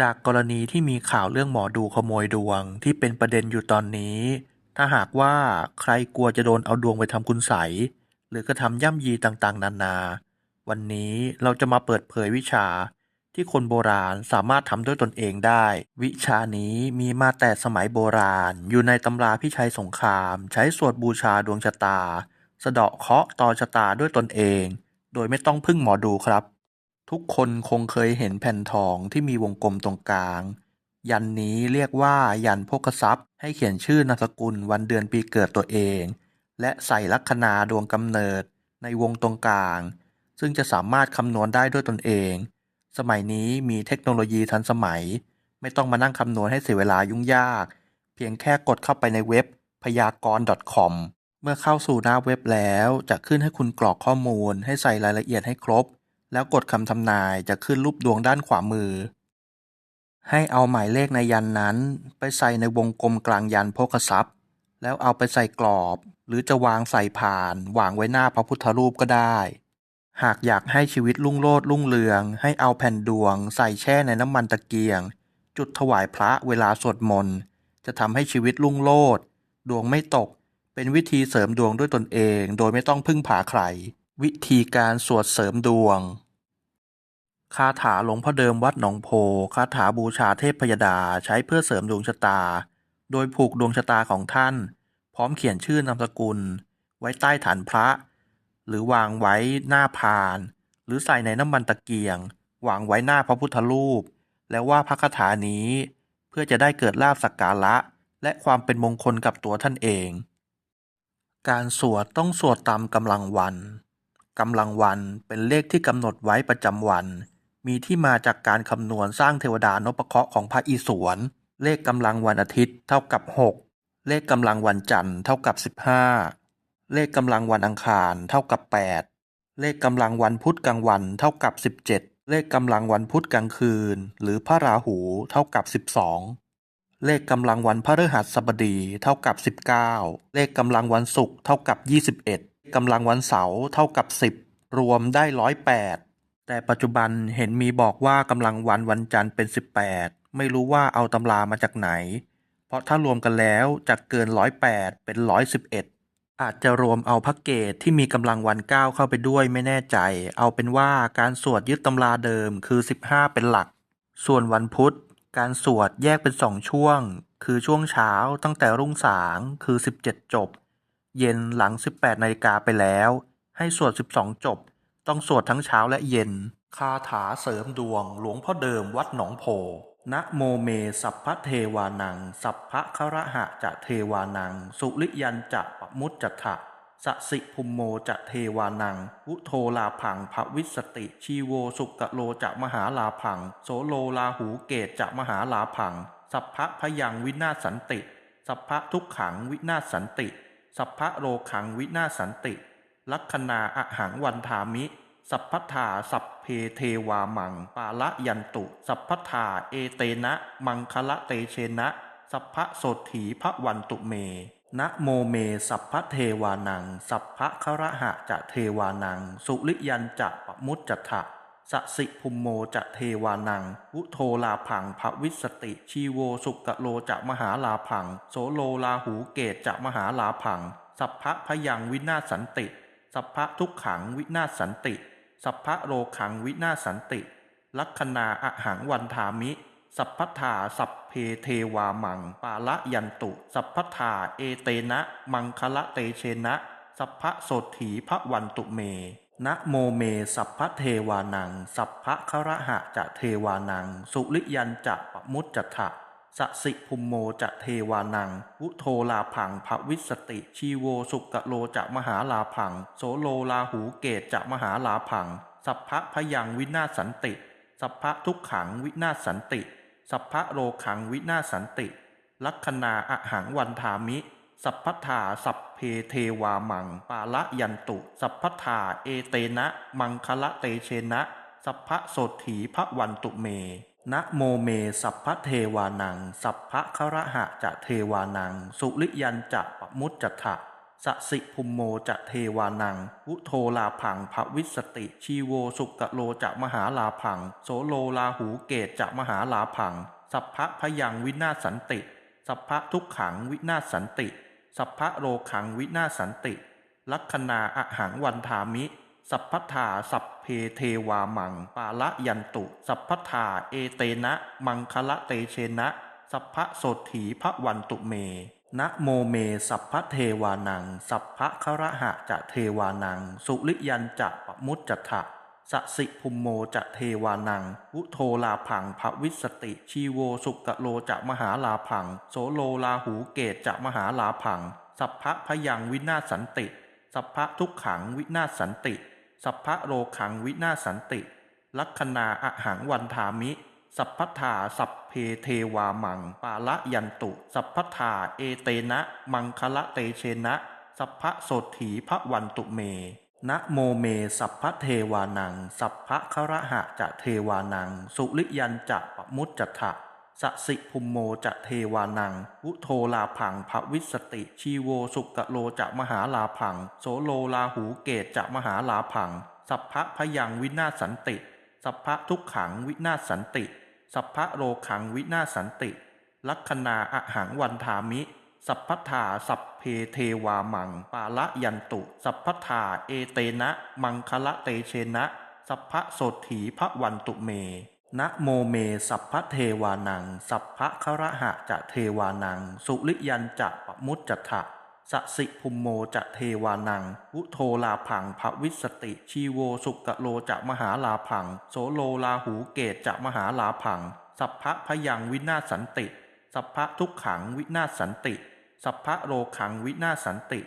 จากกรณีที่มีข่าวเรื่องหมอดูขโมยดวงที่เป็นประเด็นอยู่ตอนนี้ ถ้าหากว่าใครกลัวจะโดนเอาดวงไปทำคุณไสยหรือกระทำย่ำยีต่างๆ นานา วันนี้เราจะมาเปิดเผยวิชาที่คนโบราณสามารถทำด้วยตนเองได้ วิชานี้มีมาแต่สมัยโบราณ อยู่ในตำราพิชัยสงคราม ใช้สวดบูชาดวงชะตา สะเดาะเคาะต่อชะตาด้วยตนเอง โดยไม่ต้องพึ่งหมอดูครับ ทุกคนคงเคยเห็นแผ่นทองที่มีวงกลมตรงกลาง ยันนี้เรียกว่ายันโภคทรัพย์ ให้เขียนชื่อนามสกุลวันเดือนปีเกิดตัวเอง และใส่ลัคนาดวงกำเนิดในวงตรงกลาง ซึ่งจะสามารถคำนวณได้ด้วยตนเอง สมัยนี้มีเทคโนโลยีทันสมัย ไม่ต้องมานั่งคำนวณให้เสียเวลายุ่งยาก เพียงแค่กดเข้าไปในเว็บพยากรณ์ .com เมื่อเข้าสู่หน้าเว็บแล้ว จะขึ้นให้คุณกรอกข้อมูลให้ใส่รายละเอียดให้ครบ แล้วกดคำทำนายจะขึ้นรูปดวงด้านขวามือ ให้เอาหมายเลขในยันนั้น ไปใส่ในวงกลมกลางยันโภคทรัพย์ แล้วเอาไปใส่กรอบ หรือจะวางใส่ผ่าน วางไว้หน้าพระพุทธรูปก็ได้ หากอยากให้ชีวิตรุ่งโรจน์รุ่งเรือง ให้เอาแผ่นดวง ใส่แช่ในน้ำมันตะเกียง จุดถวายพระเวลาสวดมนต์จะทำให้ชีวิตรุ่งโรจน์ดวงไม่ตก เป็นวิธีเสริมดวงด้วยตนเอง โดยไม่ต้องพึ่งพาใคร วิธีการสวดเสริมดวง คาถาหลวงพ่อเดิมวัดหนองโพ คาถาบูชาเทพพยดาใช้เพื่อเสริมดวงชะตา โดยผูกดวงชะตาของท่าน พร้อมเขียนชื่อนามสกุล ไว้ใต้ฐานพระ หรือวางไว้หน้าพาน หรือใส่ในน้ำมันตะเกียง วางไว้หน้าพระพุทธรูป แล้วว่าพระคาถานี้ เพื่อจะได้เกิดลาภสักการะ และความเป็นมงคลกับตัวท่านเอง การสวดต้องสวดตามกำลังวัน กำลังวันเป็นเลขที่กำหนดไว้ประจำวัน มีที่มาจากการคำนวณสร้างเทวดานพเคราะห์ของพระอิศวร เลขกำลังวันอาทิตย์เท่ากับ 6 เลขกำลังวันจันทร์เท่ากับ 15 เลขกำลังวันอังคารเท่ากับ 8 เลขกำลังวันพุธกลางวันเท่ากับ 17 เลขกำลังวันพุธกลางคืน หรือพระราหูเท่ากับ 12เลขกำลังวันพฤหัสบดีเท่ากับ 19 เลขกำลังวันศุกร์เท่ากับ 21 กำลังวันเสาร์เท่ากับ 10 รวมได้ 108 แต่ปัจจุบันเห็นมีบอกว่ากำลังวันวันจันทร์เป็น 18 ไม่รู้ว่าเอาตำรามาจากไหน เพราะถ้ารวมกันแล้วจะเกิน 108 เป็น 111 อาจจะรวมเอาพักเกตที่มีกำลังวัน 9 เข้าไปด้วยไม่แน่ใจ เอาเป็นว่าการสวดยึดตำราเดิมคือ 15 เป็นหลัก ส่วนวันพุธการสวดแยกเป็นสองช่วง คือช่วงเช้าตั้งแต่รุ่งสางคือ 17 จบ เย็นหลัง 18นาฬิกาไปแล้ว ให้สวด 12 จบ ต้องสวดทั้งเช้าและเย็น คาถาเสริมดวงหลวงพ่อเดิมวัดหนองโพนะโมเมสัพพะเทวานัง สัพพะคะระหะจะเทวานัง สุริยันจะปมุตจัตถะสะสิภุมโมจะเทวานัง วุโทลาพังภวิสติ ชีโวสุกะโลจะมหาลาพัง โสโลลาหูเกตจะมหาลาพัง สัพพะพยังวินาศสันติ สัพพะทุกขังวินาศสันติ สัพพะโรขังวินาศสันติ ลัคคนาอะหังวันทามิ สัพพทาสัพเพเทวามัง ปาละยันตุ สัพพทาเอเตนะ มังคละเตเชนะ สัพพะโสถีพระวันตุเม นะโมเมสัพพะเทวานัง สัพพะคระหะจะเทวานัง สุริยันจะปมุตจัตถะ สสิภุมโมจะเทวานัง วุโทลาพังภวิสติ ชีโวสุกโลจะมหาลาพัง โสโลลาหูเกตจะมหาลาพัง สัพพะพยังวินาศสันติ สัพพะทุกขังวินาศสันติ สัพพะโรขังวินาศสันติ ลัคนาอะหังวันทามิ สัพพทาสัพเพเทวามัง ปาละยันตุ สัพพทาเอเตนะ มังคละเตเชนะ สัพพะโสถีพระวันตุเม นะโมเมสัพพะเทวานัง สัพพะคระหะจะเทวานัง สุริยันจะปมุตจัตถะสสิภุมโมจะเทวานัง วุโทลาพังภวิสติ ชีโวสุกะโลจะมหาลาพัง โสโลลาหูเกตจะมหาลาพัง สัพพะพยังวินาศสันติ สัพพะทุกขังวินาศสันติ สัพพะโรขังวินาศสันติ ลัคนาอหังวันทามิ สัพพทาสัพเพเทวามัง ปาละยันตุ สัพพทาเอเตนะ มังคละเตเชนะ สัพพะโสถีพระวันตุเมนะโมเมสัพพเทวานัง สัพพะคระหะจะเทวานัง สุริยันจะปมุตจัตถะสสิภุมโมจะเทวานัง วุโทลาพังภวิสติ ชีโวสุกโลจะมหาลาพัง โสโลลาหูเกตจะมหาลาพัง สัพพะพยังวินาศสันติ สัพพะทุกขังวินาศสันติ สัพพะโรขังวินาศสันติ ลัคคนาอะหังวันทามิ สัพพทาสัพเพเทวามัง ปาละยันตุ สัพพทาเอเตนะ มังคละเตเชนะ สัพพะโสถีพระวันตุเม นะโมเมสัพพะเทวานัง สัพพะคระหะจะเทวานัง สุริยันจะปมุจจทะ สสิภุมโมจะเทวานัง วุโทลาพังภวิสติ ชีโวสุกโลจะมหาลาพัง โสโลลาหูเกตจะมหาลาพัง สัพพะพยังวินาศสันติ สัพพะทุกขังวินาศสันติ สัพพะโรขังวินาศสันติ ลัคนาอะหังวันทามิ สัพพทาสัพเพเทวามัง ปาละยันตุ สัพพทาเอเตนะ มังคละเตเชนะ สัพพะโสถีพระวันตุเม นะโมเมสัพพะเทวานัง สัพพะคะระหะจะเทวานัง สุริยันจะปมุจจทะสสิภุมโมจะเทวานัง วุโทลาพังภวิสติ ชีโวสุกโลจะมหาลาพัง โสโลลาหูเกตจะมหาลาพัง สัพพะพยังวินาศสันติ สัพพะทุกขังวินาศสันติ สัพพะโรขังวินาศสันติ ลัคคนาอหังวันทามิ สัพพทาสัพเพเทวามัง ปาละยันตุ สัพพทาเอเตนะ มังคละเตเชนะ สัพพะโสถีพระวันตุเม นะโมเม สัพพะเทวานัง สัพพะคะระหะจะเทวานัง สุริยันจะปมุจจทะสสิภุมโมจะเทวานังวุโทลาพังภวิสติ ชีโวสุกโลจะมหาลาพัง โสโลลาหูเกตจะมหาลาพัง สัพพะพยังวินาศสันติ สัพพะทุกขังวินาศสันติ สัพพะโรขังวินาศสันติ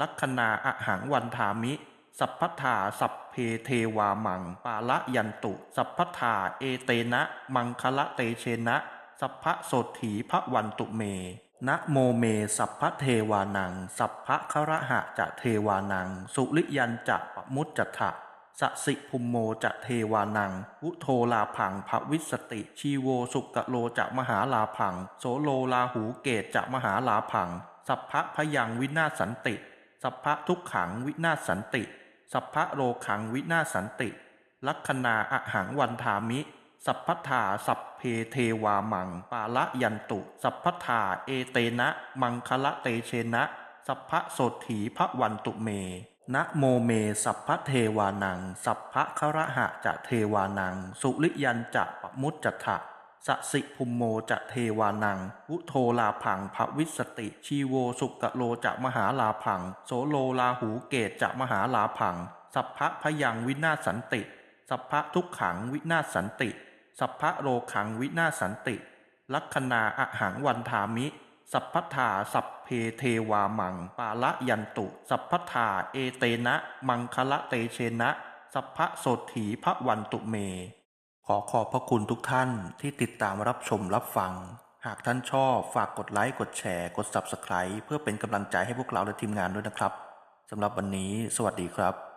ลัคคนาอหังวันทามิ สัพพทาสัพเพเทวามัง ปาละยันตุ สัพพทาเอเตนะ มังคละเตเชนะ สัพพะโสถีพระวันตุเม นะโมเม สัพพะเทวานัง สัพพะคระหะจะเทวานัง สุริยันจะปมุจจทะ สสิภุมโมจะเทวานัง วุโทลาพังภวิสติ ชีโวสุกโลจะมหาลาพัง โสโลลาหูเกตจะมหาลาพัง สัพพะพยังวินาศสันติ สัพพะทุกขังวินาศสันติ สัพพะโรขังวินาศสันติ ลัคคนาอะหังวันทามิ สัพพทาสัพเพเทวามัง ปาละยันตุ สัพพทาเอเตนะ มังคละเตเชนะ สัพพะโสถีพระวันตุเม นะโมเมสัพพะเทวานัง สัพพะคะระหะจะเทวานัง สุริยันจะปมุจจทะสสิภุมโมจะเทวานัง วุโทลาพังภวิสติ ชีโวสุกะโลจะมหาลาพัง โสโลลาหูเกตจะมหาลาพัง สัพพะพยังวินาศสันติ สัพพะทุกขังวินาศสันติ สัพพะโรขังวินาศสันติ ลัคนาอหังวันทามิ สัพพทาสัพเพเทวามัง ปาละยันตุ สัพพทาเอเตนะ มังคละเตเชนะ สัพพะโสถีพระวันตุเม ขอขอบพระคุณทุกท่านที่ติดตามรับชมรับฟัง หากท่านชอบฝากกดไลค์ กดแชร์ กด Subscribe เพื่อเป็นกำลังใจให้พวกเราและทีมงานด้วยนะครับสำหรับวันนี้ สวัสดีครับ